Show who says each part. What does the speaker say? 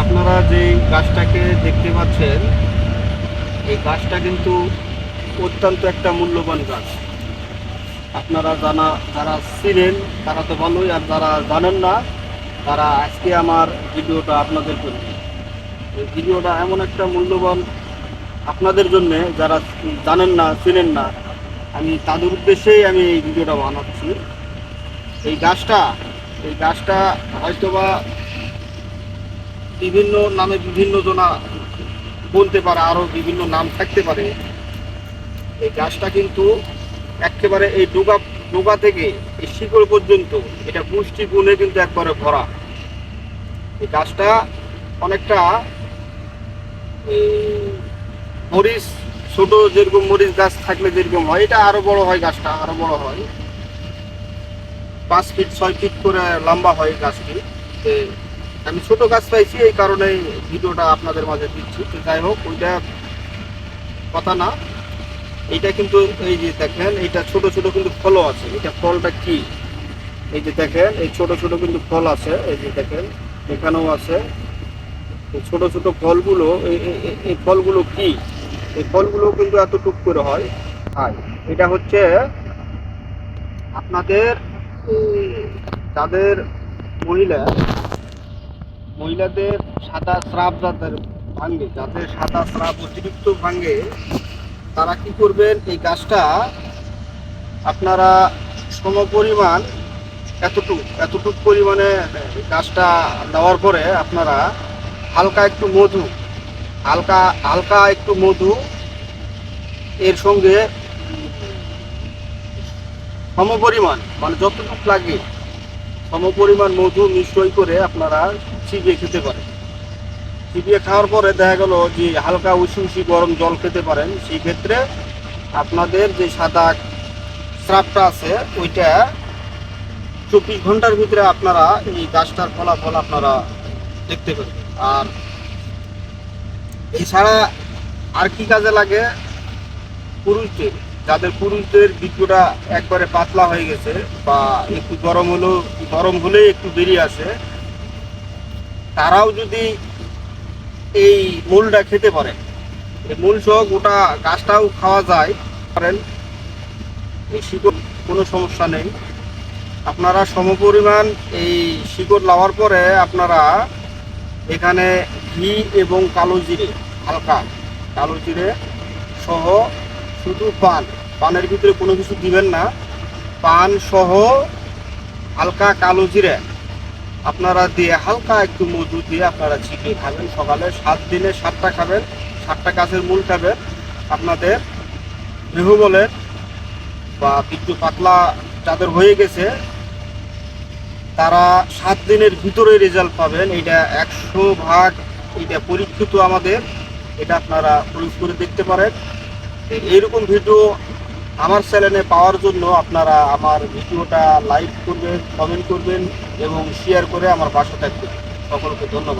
Speaker 1: আপনারা যে গাছটাকে দেখতে পাচ্ছেন, এই গাছটা কিন্তু অত্যন্ত একটা মূল্যবান গাছ। আপনারা জানা, যারা চিনেন, তারা তো ভালোই, আর যারা জানেন না, তারা আজকে আমার ভিডিওটা আপনাদের জন্য। এই ভিডিওটা এমন একটা মূল্যবান আপনাদের জন্য, যারা জানেন না, চিনেন না, আমি তাদের উদ্দেশ্যেই আমি এই ভিডিওটা বানাচ্ছি। এই গাছটা এই গাছটা হয়তোবা বিভিন্ন নামে বিভিন্ন জনা বলতে পারে আরও বিভিন্ন নাম থাকতে পারে। এই গাছটা কিন্তু একেবারে এই ডোগা ডোগা থেকে এই শিকড় পর্যন্ত, এটা পুষ্টি গুণে কিন্তু একবারে ভরা। এই গাছটা অনেকটা মরিচ, ছোট যেরকম মরিচ গাছ থাকলে যেরকম হয়, এটা আরও বড় হয় গাছটা, আরও বড় হয়। পাঁচ ফিট, ছয় ফিট করে লম্বা হয় গাছটি। আমি ছোট গাছ পাইছি, এই কারণে ভিডিওটা আপনাদের মাঝে দিচ্ছি। তো যাই হোক, ওইটা কথা না। এইটা কিন্তু, এই যে দেখেন, এইটা ছোট ছোট কিন্তু ফলও আছে। এটা ফলটা কি? এই যে দেখেন, এই ছোট ছোট কিন্তু ফল আছে। এই যে দেখেন, এখানেও আছে। ছোট ছোট ফলগুলো, এই- ফলগুলো কি? এই ফলগুলো কিন্তু এত টুক করে হয়। আর এটা হচ্ছে আপনাদের যাদের মহিলা মহিলাদের সাদা স্রাব যাদের ভাঙ্গে যাদের সাদা স্রাব অতিরিক্ত ভাঙ্গে তারা কি করবেন? এই গাছটা আপনারা সমপরিমাণ এতটুক এতটুক পরিমাণে গাছটা দেওয়ার পরে আপনারা হালকা একটু মধু, হালকা হালকা একটু মধু এর সঙ্গে সমপরিমাণ মানে যতটুকু লাগে সমপরিমাণ মধু মিশ্রই করে আপনারা চিবিয়ে খেতে পারেন চিবিয়ে খাওয়ার পরে দেখা গেল যে হালকা উষি উষি গরম জল খেতে পারেন, সেই ক্ষেত্রে আপনাদের যে সাদা স্রাবটা আছে, ওইটা চব্বিশ ঘণ্টার ভিতরে আপনারা এই গাছটার ফলাফল আপনারা দেখতে পাবেন আর এছাড়া আর কি কাজে লাগে? পুরুষদের, যাদের পুরুষদের বীর্যটা একবারে পাতলা হয়ে গেছে বা একটু গরম হলেও গরম হলেই একটু বেরিয়ে আসে তারাও যদি এই মূলটা খেতে পারে মূল সহ গোটা গাছটাও খাওয়া যায়, পারেন। এই শিকড় কোনো সমস্যা নেই। আপনারা সমপরিমাণ এই শিকড় লাওয়ার পরে আপনারা এখানে ঘি এবং কালো জিরে, হালকা কালো জিরে সহ শুধু পান। পানের ভিতরে কোনো কিছু দিবেন না। পান সহ হালকা কালো জিরে আপনারা দিয়ে হালকা একটু মধু দিয়ে আপনারা চিকিয়ে খাবেন। সকালে সাত দিনে সাতটা খাবেন, সাতটা গাছের মূল খাবেন। আপনাদের বলে বা একটু পাতলা যাদের হয়ে গেছে, তারা সাত দিনের ভিতরে রেজাল্ট পাবেন। এটা একশো ভাগ এটা পরীক্ষিত আমাদের। এটা আপনারা প্রয়োগ করে দেখতে পারেন। এইরকম ভিডিও আমার চ্যানেলে পাওয়ার জন্য আপনারা আমার ভিডিওটা লাইক করবেন কমেন্ট করবেন এবং শেয়ার করে আমার পাশে থাকবেন। সকলকে ধন্যবাদ।